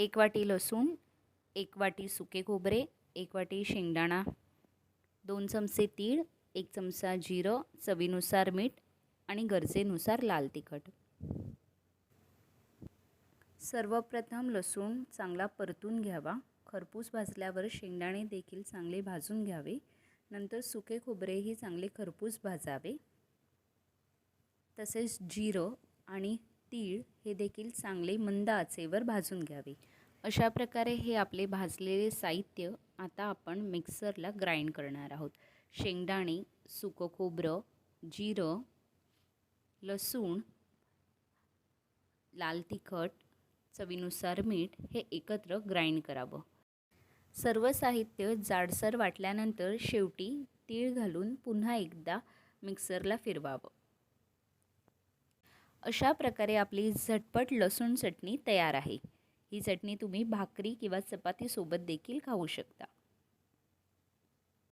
एक वाटी लसूण एक वाटी सुके खोबरे एक वाटी शेंगदाणा दोन चमचे तीळ एक चमचा जिरं चवीनुसार मीठ आणि गरजेनुसार लाल तिखट. सर्वप्रथम लसूण चांगला परतून घ्यावा. खरपूस भाजल्यावर शेंगदाणे देखील चांगले भाजून घ्यावे. नंतर सुके खोबरेही चांगले खरपूस भाजावे. तसेच जिरं आणि तीळ हे देखील चांगले मंद आचेवर भाजून घ्यावे. अशा प्रकारे हे आपले भाजलेले साहित्य आता आपण मिक्सरला ग्राइंड करणार आहोत. शेंगदाणे सुकं खोबरं जिरं लसूण लाल तिखट चवीनुसार मीठ हे एकत्र ग्राइंड करावं. सर्व साहित्य जाडसर वाटल्यानंतर शेवटी तीळ घालून पुन्हा एकदा मिक्सरला फिरवावं. अशा प्रकारे आपली झटपट लसूण चटणी तयार आहे. ही चटणी तुम्ही भाकरी किंवा चपातीसोबत देखील खाऊ शकता.